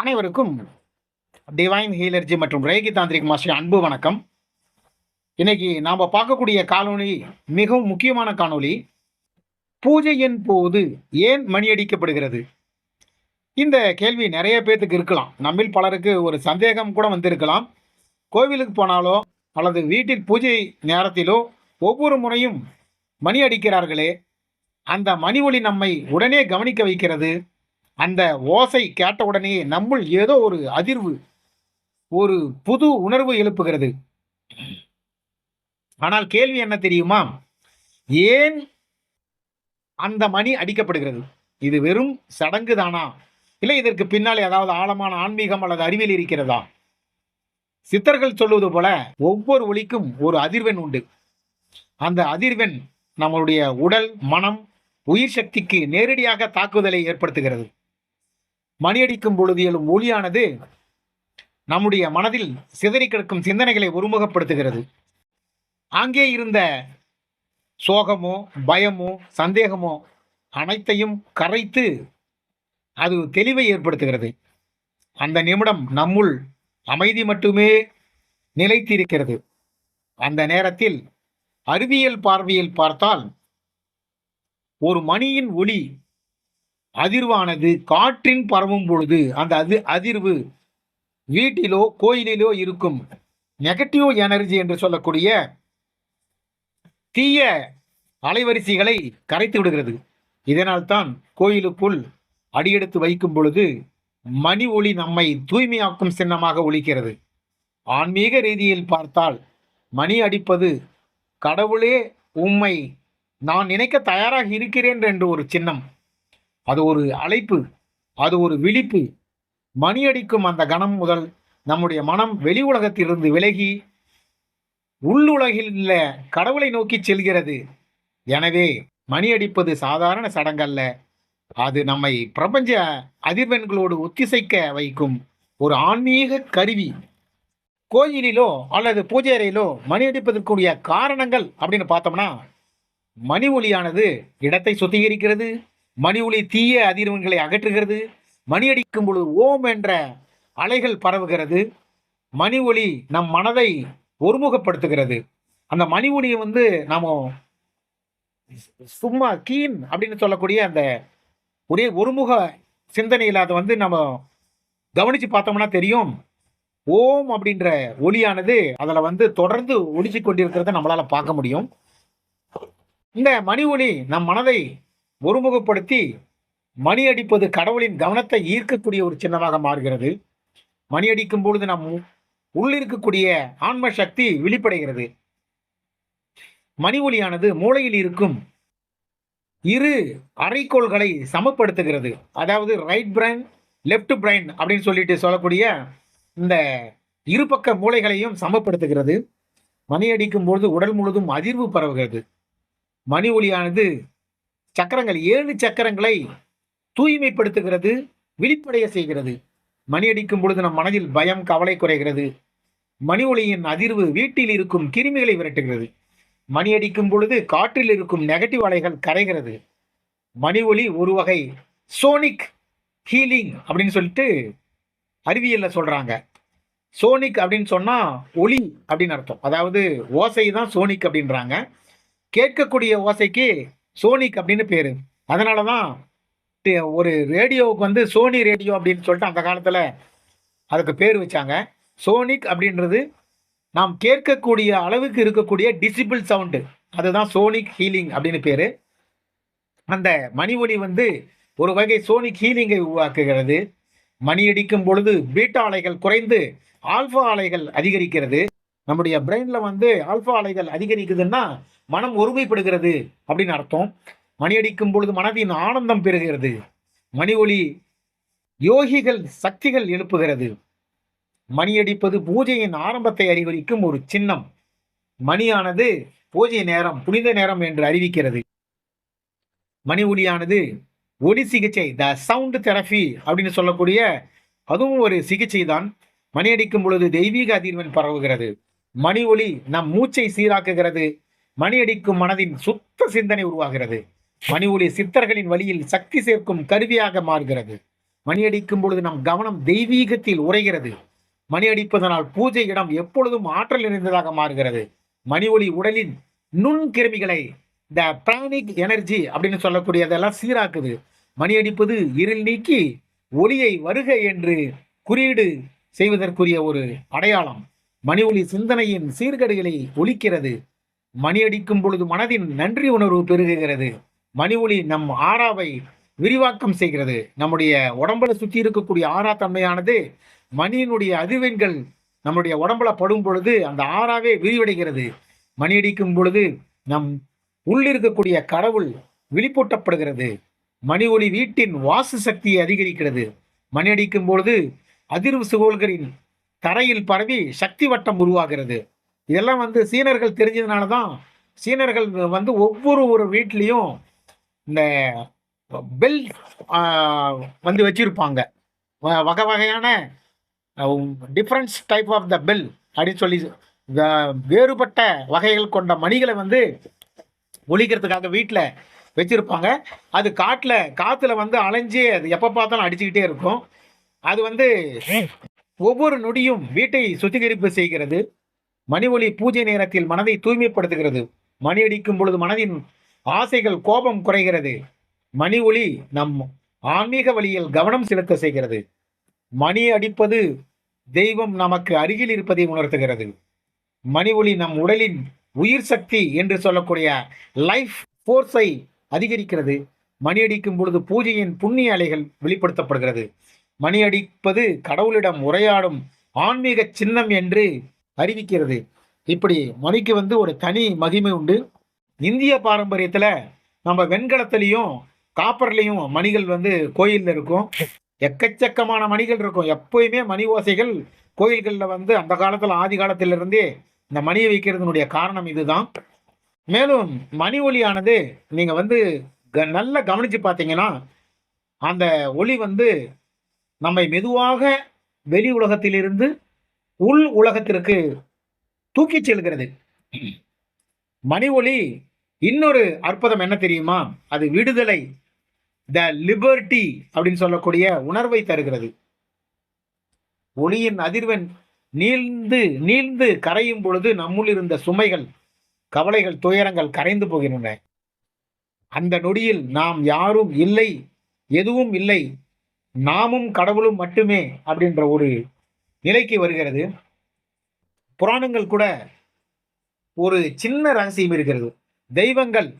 அனைவருக்கும் டிவைன் ஹீலர்ஜி மற்றும் Reiki tantric master அன்பு வணக்கம். இன்னைக்கு நாம் பார்க்கக்கூடிய காணொலி மிகவும் முக்கியமான காணொளி. பூஜையின் போது ஏன் மணி அடிக்கப்படுகிறது? இந்த கேள்வி நிறைய பேர்த்துக்கு இருக்கலாம். நம்மில் பலருக்கு ஒரு சந்தேகம் கூட வந்திருக்கலாம். கோவிலுக்கு போனாலோ அல்லது வீட்டில் பூஜை நேரத்திலோ ஒவ்வொரு முறையும் மணி அடிக்கிறார்களே. அந்த மணி ஒளி நம்மை உடனே கவனிக்க வைக்கிறது. அந்த ஓசை கேட்டவுடனே நம்முள் ஏதோ ஒரு அதிர்வு ஒரு புது உணர்வு எழுப்புகிறது. ஆனால் கேள்வி என்ன தெரியுமா? ஏன் அந்த மணி அடிக்கப்படுகிறது? இது வெறும் சடங்கு தானா? இல்லை இதற்கு பின்னால் ஏதாவது ஆழமான ஆன்மீகம் அல்லது அறிவியல் இருக்கிறதா? சித்தர்கள் சொல்வது போல ஒவ்வொரு ஒலிக்கும் ஒரு அதிர்வெண் உண்டு. அந்த அதிர்வெண் நம்மளுடைய உடல் மனம் உயிர் சக்திக்கு நேரடியாக தாக்குதலை ஏற்படுத்துகிறது. மணியடிக்கும் பொழுது எழும் ஒளியானது நம்முடைய மனதில் சிதறி கிடக்கும் சிந்தனைகளை ஒருமுகப்படுத்துகிறது. அங்கே இருந்த சோகமோ பயமோ சந்தேகமோ அனைத்தையும் கரைத்து அது தெளிவை ஏற்படுத்துகிறது. அந்த நிமிடம் நம்முள் அமைதி மட்டுமே நிலைத்திருக்கிறது. அந்த நேரத்தில் அறிவியல் பார்வையில் பார்த்தால் ஒரு மணியின் ஒளி அதிர்வானது காற்றின் பரவும் பொழுது அந்த அது அதிர்வு வீட்டிலோ கோயிலிலோ இருக்கும். நெகட்டிவ் எனர்ஜி என்று சொல்லக்கூடிய தீய அலைவரிசைகளை கரைத்து விடுகிறது. இதனால்தான் கோயிலுக்குள் அடியெடுத்து வைக்கும் பொழுது மணி ஒளி நம்மை தூய்மையாக்கும் சின்னமாக ஒழிக்கிறது. ஆன்மீக ரீதியில் பார்த்தால் மணி அடிப்பது கடவுளே உம்மை நான் நினைக்க தயாராக இருக்கிறேன் என்று ஒரு சின்னம். அது ஒரு அழைப்பு அது ஒரு விழிப்பு. மணி அடிக்கும் அந்த கணம் முதல் நம்முடைய மனம் வெளி உலகத்திலிருந்து விலகி உள்ளுலகில் உள்ள கடவுளை நோக்கி செல்கிறது. எனவே மணி அடிப்பது சாதாரண சடங்கல்ல. அது நம்மை பிரபஞ்ச அதிர்வெண்களோடு ஒத்திசைக்க வைக்கும் ஒரு ஆன்மீக கருவி. கோயிலிலோ அல்லது பூஜை அறையிலோ மணி அடிப்பதற்குரிய காரணங்கள் அப்படின்னு பார்த்தோம்னா மணி ஒலியானது இடத்தை சுத்திகரிக்கிறது மணி ஒலி தீய அதிர்வன்களை அகற்றுகிறது. மணி அடிக்கும் பொழுது ஓம் என்ற அலைகள் பரவுகிறது. மணி ஒளி நம் மனதை ஒருமுகப்படுத்துகிறது. அந்த மணி ஒளியை வந்து நாம் சும்மா கீன் அப்படின்னு சொல்லக்கூடிய அந்த ஒரே ஒருமுக சிந்தனையில் அதை வந்து நம்ம கவனித்து பார்த்தோம்னா தெரியும். ஓம் அப்படின்ற ஒளியானது அதில் வந்து தொடர்ந்து ஒலிச்சு கொண்டிருக்கிறத நம்மளால் பார்க்க முடியும். இந்த மணி ஒளி நம் மனதை ஒருமுகப்படுத்தி மணி அடிப்பது கடவுளின் கவனத்தை ஈர்க்கக்கூடிய ஒரு சின்னமாக மாறுகிறது. மணி அடிக்கும் பொழுது நம் உள்ளிருக்கக்கூடிய ஆன்ம சக்தி வெளிப்படைகிறது. மணி ஒலியானது மூளையில் இருக்கும் இரு அரைக்கோள்களை சமப்படுத்துகிறது. அதாவது ரைட் பிரைன் லெஃப்ட் பிரைன் அப்படின்னு சொல்லிட்டு சொல்லக்கூடிய இந்த இருபக்க மூளைகளையும் சமப்படுத்துகிறது. மணி அடிக்கும் பொழுது உடல் முழுதும் அதிர்வு பரவுகிறது. மணி ஒலியானது சக்கரங்கள் ஏழு சக்கரங்களை தூய்மைப்படுத்துகிறது விழிப்படைய செய்கிறது. மணி அடிக்கும் பொழுது நம் மனதில் பயம் கவலை குறைகிறது. மணி ஒளியின் அதிர்வு வீட்டில் இருக்கும் கிருமிகளை விரட்டுகிறது. மணி அடிக்கும் பொழுது காற்றில் இருக்கும் நெகட்டிவ் அலைகள் கரைகிறது. மணி ஒளி ஒரு வகை சோனிக் ஹீலிங் அப்படின்னு சொல்லிட்டு அறிவியலில் சொல்கிறாங்க சோனிக் அப்படின்னு சொன்னால் ஒளி அப்படின்னு அர்த்தம். அதாவது ஓசை தான் சோனிக் அப்படின்றாங்க. கேட்கக்கூடிய ஓசைக்கு சோனிக் அப்படின்னு பேர். அதனால தான் ஒரு ரேடியோவுக்கு வந்து சோனி ரேடியோ அப்படின்னு சொல்லிட்டு அந்த காலத்தில் அதுக்கு பேர் வச்சாங்க. சோனிக் அப்படின்றது நாம் கேட்கக்கூடிய அளவுக்கு இருக்கக்கூடிய டிசிபிள் சவுண்டு அதுதான் சோனிக் ஹீலிங் அப்படின்னு பேர். அந்த மணி ஒலி வந்து ஒரு வகை சோனிக் ஹீலிங்கை உருவாக்குகிறது. மணி அடிக்கும் பொழுது பீட்டா அலைகள் குறைந்து ஆல்ஃபா அலைகள் அதிகரிக்கிறது. நம்முடைய பிரெயினில் வந்து ஆல்ஃபா அலைகள் அதிகரிக்குதுன்னா மனம் ஒருமைப்படுகிறது அப்படின்னு அர்த்தம். மணி அடிக்கும் பொழுது மனதின் ஆனந்தம் பெறுகிறது. மணி ஒளி யோகிகள் சக்திகள் எழுப்புகிறது. மணியடிப்பது பூஜையின் ஆரம்பத்தை அறிவிக்கும் ஒரு சின்னம். மணியானது பூஜை நேரம் புனித நேரம் என்று அறிவிக்கிறது. மணி ஒளியானது ஒளி சிகிச்சை த சவுண்ட் தெரபி அப்படின்னு சொல்லக்கூடிய அதுவும் ஒரு சிகிச்சை தான். மணி அடிக்கும் பொழுது தெய்வீக அதிர்வெண் பரவுகிறது. மணி ஒளி நம் மூச்சை சீராக்குகிறது. மணி அடிக்கும் மனதின் சுத்த சிந்தனை உருவாகிறது. மணி ஒளி சித்தர்களின் வழியில் சக்தி சேர்க்கும் கருவியாக மாறுகிறது. மணி அடிக்கும் பொழுது நம் கவனம் தெய்வீகத்தில் உரைகிறது மணி அடிப்பதனால் பூஜை இடம் எப்பொழுதும் ஆற்றல் நிறைந்ததாக மாறுகிறது. மணி ஒளி உடலின் நுண்கிருமிகளை இந்த பிராணிக் எனர்ஜி அப்படின்னு சொல்லக்கூடியதெல்லாம் சீராக்குது. மணி அடிப்பது இருள் நீக்கி ஒளியை வருக என்று குறியீடு செய்வதற்குரிய ஒரு அடையாளம். மணி ஒளி சிந்தனையின் சீர்கடுகளை ஒலிக்கிறது மணி அடிக்கும் பொழுது மனதின் நன்றி உணர்வு பெருகுகிறது. மணி ஒளி நம் ஆறாவை விரிவாக்கம் செய்கிறது. நம்முடைய உடம்புல சுற்றி இருக்கக்கூடிய ஆறா தன்மையானது மணியினுடைய அதிர்வெண்கள் நம்முடைய உடம்புல படும் பொழுது அந்த ஆறாவே விரிவடைகிறது. மணி அடிக்கும் பொழுது நம் உள்ளிருக்கக்கூடிய கடவுள் வெளிப்பூட்டப்படுகிறது. மணி ஒளி வீட்டின் வாசு சக்தியை அதிகரிக்கிறது. மணி அடிக்கும் பொழுது அதிர்வு சுகோல்களின் தரையில் பரவி சக்தி வட்டம் உருவாகிறது. இதெல்லாம் வந்து சீனர்கள் தெரிஞ்சதுனால தான் சீனர்கள் வந்து ஒவ்வொரு ஒரு வீட்லேயும் இந்த பெல் வந்து வச்சுருப்பாங்க. வ- வகை வகையான differents type of the bell அப்படின்னு சொல்லி வேறுபட்ட வகைகள் கொண்ட மணிகளை வந்து ஒழிக்கிறதுக்காக வீட்டில் வச்சுருப்பாங்க. அது காட்டில் காற்றுல வந்து அலைஞ்சு அது எப்போ பார்த்தாலும் அடிச்சுக்கிட்டே இருக்கும். அது வந்து ஒவ்வொரு நொடியும் வீட்டை சுத்திகரிப்பு செய்கிறது. மணி ஒலி பூஜை நேரத்தில் மனதை தூய்மைப்படுத்துகிறது. மணி அடிக்கும் பொழுது மனதின் ஆசைகள் கோபம் குறைகிறது. மணி ஒலி நம் ஆன்மீக வழியில் கவனம் செலுத்த செய்கிறது. மணி அடிப்பது தெய்வம் நமக்கு அருகில் இருப்பதை உணர்த்துகிறது. மணி ஒளி நம் உடலின் உயிர் சக்தி என்று சொல்லக்கூடிய லைஃப் ஃபோர்ஸை அதிகரிக்கிறது. மணி அடிக்கும் பொழுது பூஜையின் புண்ணிய அலைகள் வெளிப்படுத்தப்படுகிறது. மணி அடிப்பது கடவுளிடம் உரையாடும் ஆன்மீக சின்னம் என்று அறிவிக்கிறது. இப்படி மணிக்கு வந்து ஒரு தனி மகிமை உண்டு. இந்திய பாரம்பரியத்தில் நம்ம வெண்கலத்திலையும் காப்பர்லேயும் மணிகள் வந்து கோயிலில் இருக்கும். எக்கச்சக்கமான மணிகள் இருக்கும். எப்போயுமே மணி ஓசைகள் கோயில்களில் வந்து அந்த காலத்தில் ஆதி காலத்திலிருந்தே இந்த மணியை வைக்கிறதுனுடைய காரணம் இதுதான். மேலும் மணி ஒலியானது நீங்கள் வந்து க- நல்லா கவனித்து பார்த்தீங்கன்னா அந்த ஒளி வந்து நம்மை மெதுவாக வெளி உலகத்திலிருந்து உள் உலகத்திற்கு தூக்கிச் செல்கிறது. மணி ஒளி இன்னொரு அற்புதம் என்ன தெரியுமா? அது விடுதலை த லிபர்ட்டி அப்படின்னு சொல்லக்கூடிய உணர்வை தருகிறது. ஒளியின் அதிர்வெண் நீழ்ந்து நீழ்ந்து கரையும் பொழுது நம்முள் இருந்த சுமைகள் கவலைகள் துயரங்கள் கரைந்து போகின்றன. அந்த நொடியில் நாம் யாரும் இல்லை எதுவும் இல்லை நாமும் கடவுளும் மட்டுமே அப்படின்ற ஒரு நிலைக்கு வருகிறது. புராணங்கள் கூட ஒரு சின்ன ரகசியம் இருக்கிறது. தெய்வங்கள்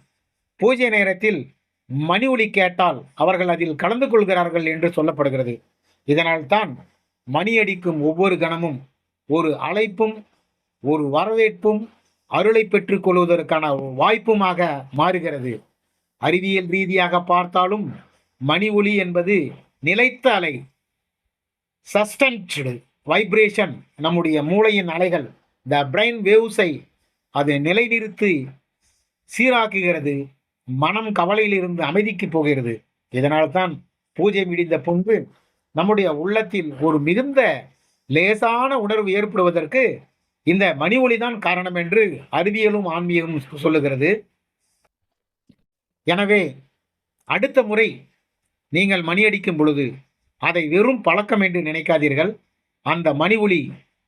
பூஜை நேரத்தில் மணி ஒலி கேட்டால் அவர்கள் அதில் கலந்து கொள்கிறார்கள் என்று சொல்லப்படுகிறது. இதனால் தான் மணி அடிக்கும் ஒவ்வொரு கணமும் ஒரு அழைப்பும் ஒரு வரவேற்பும் அருளை பெற்றுக் கொள்வதற்கான வாய்ப்புமாக மாறுகிறது. அறிவியல் ரீதியாக பார்த்தாலும் மணி ஒலி என்பது நிலைத்த அலை சஸ்டன்டு வைப்ரேஷன் நம்முடைய மூளையின் அலைகள் த பிரெயின் வேவ்ஸை அது நிலைநிறுத்தி சீராக்குகிறது மனம் கவலையிலிருந்து அமைதிக்கு போகிறது. இதனால் தான் பூஜை முடிந்த பின்பு நம்முடைய உள்ளத்தில் ஒரு மிகுந்த லேசான உணர்வு ஏற்படுவதற்கு இந்த மணி ஒளிதான் காரணம் என்று அறிவியலும் ஆன்மீகமும் சொல்லுகிறது. எனவே அடுத்த முறை நீங்கள் மணி அடிக்கும் பொழுது அதை வெறும் பழக்கம் என்று நினைக்காதீர்கள். அந்த மணி ஒளி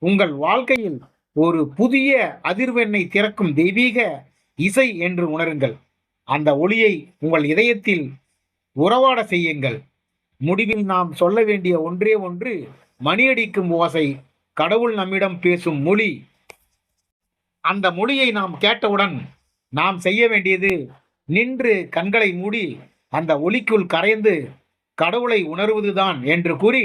உங்கள் வாழ்க்கையில் ஒரு புதிய அதிர்வெண்ணை திறக்கும் தெய்வீக இசை என்று உணருங்கள். அந்த ஒளியை உங்கள் இதயத்தில் உறவாட செய்யுங்கள். முடிவில் நாம் சொல்ல வேண்டிய ஒன்றே ஒன்று மணியடிக்கும் ஓசை கடவுள் நம்மிடம் பேசும் மொழி. அந்த மொழியை நாம் கேட்டவுடன் நாம் செய்ய வேண்டியது நின்று கண்களை மூடி அந்த ஒளிக்குள் கரைந்து கடவுளை உணர்வதுதான் என்று கூறி